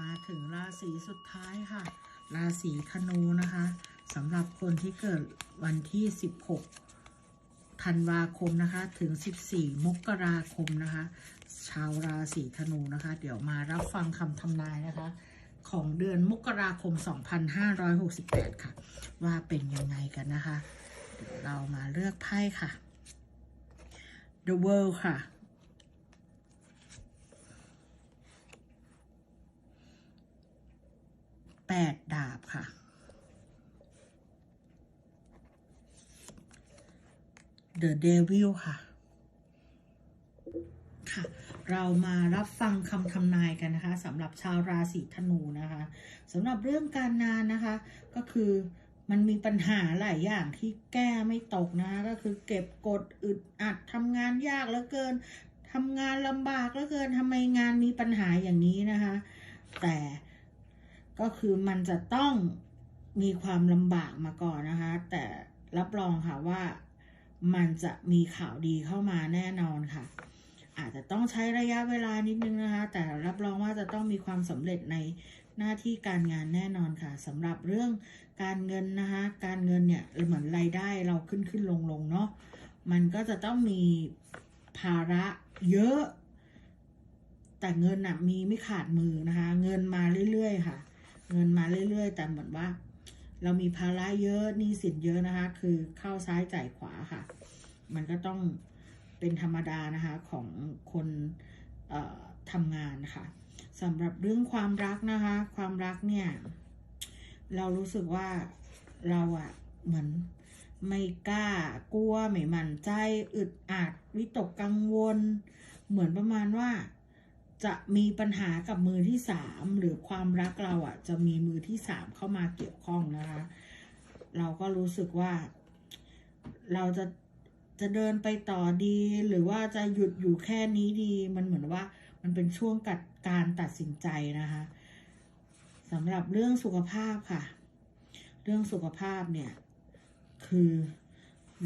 มาถึงราศีสุดท้ายค่ะ ราศีธนูนะคะสำหรับคนที่เกิดวันที่ 16 ธันวาคมนะคะ ถึง 14 มกราคมนะคะ ชาวราศีธนูนะคะ เดี๋ยวมารับฟังคำทำนายนะคะ ของเดือนมกราคม 2568 ค่ะ ว่าเป็นยังไงกันนะคะ เดี๋ยวเรามาเลือกไพ่ค่ะ The World ค่ะ แปดดาบค่ะ The Devil ค่ะ ค่ะ เรามารับฟังคำทำนายกันนะคะสำหรับชาวราศีธนูนะคะสำหรับเรื่องการงานนะคะ ก็คือมันมีปัญหาหลายอย่างที่แก้ไม่ตกนะคะก็คือเก็บกดอึดอัดทำงานยากเหลือเกินทำงานลำบากเหลือเกินทำไมงานมีปัญหาอย่างนี้นะคะ แต่ ก็คือมันจะต้องมีความลำบากมาก่อนนะคะ แต่รับรองค่ะว่ามันจะมีข่าวดีเข้ามาแน่นอนค่ะ อาจจะต้องใช้ระยะเวลานิดนึงนะคะ แต่รับรองว่าจะต้องมีความสำเร็จในหน้าที่การงานแน่นอนค่ะสำหรับเรื่องการเงินนะคะ การเงินเนี่ยเหมือนรายได้เราขึ้นขึ้นลงลงเนาะมันก็จะต้องมีภาระเยอะ แต่เงินน่ะมีไม่ขาดมือนะคะ เงินมาเรื่อยๆค่ะ เงินมาเรื่อย ๆ แต่เหมือนว่า เรามีภาระเยอะหนี้สินเยอะนะคะ คือเข้าซ้ายจ่ายขวาค่ะ มันก็ต้องเป็นธรรมดานะคะของคนทำงานค่ะสำหรับเรื่องความรักนะคะ ความรักเนี่ย เรารู้สึกว่าเราอะเหมือนไม่กล้ากลัวไม่มั่นใจอึดอัดวิตกกังวล เหมือนประมาณว่า จะมีปัญหากับมือที่สามหรือความรักเราอะ จะมีมือที่สามเข้ามาเกี่ยวข้องนะคะ เราก็รู้สึกว่า เราจะจะเดินไปต่อดี หรือว่าจะหยุดอยู่แค่นี้ดี มันเหมือนว่า มันเป็นช่วงกัดการตัดสินใจนะคะสำหรับเรื่องสุขภาพค่ะ เรื่องสุขภาพเนี่ย คือ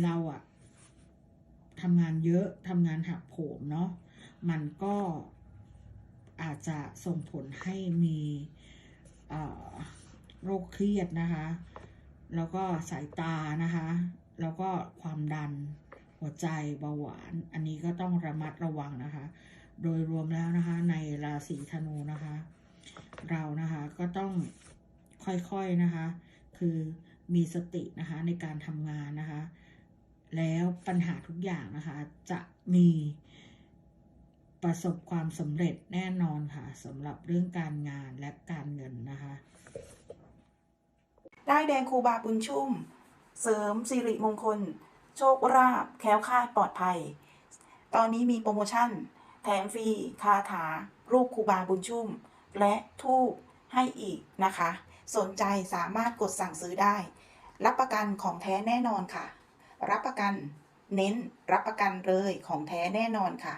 เราอะทำงานเยอะทำงานหักโหมเนาะมันก็ อาจจะส่งผลให้มีโรคเครียดนะคะ แล้วก็สายตานะคะ แล้วก็ความดันหัวใจเบาหวาน อันนี้ก็ต้องระมัดระวังนะคะ โดยรวมแล้วนะคะในราศีธนูนะคะ เรานะคะก็ต้องค่อยๆนะคะ คือมีสตินะคะในการทำงานนะคะ แล้วปัญหาทุกอย่างนะคะจะมี ประสบความสำเร็จแน่นอนค่ะสำหรับเรื่องการงานและการเงินนะคะ ได้แดงครูบาบุญชุ่ม เสริมสิริมงคล โชคราบแคล้วคลาดปลอดภัย ตอนนี้มีโปรโมชั่น แถมฟรีคาถา รูปครูบาบุญชุ่ม และทูบให้อีกนะคะ สนใจสามารถกดสั่งซื้อได้ รับประกันของแท้แน่นอนค่ะ รับประกัน เน้น รับประกันเลยของแท้แน่นอนค่ะ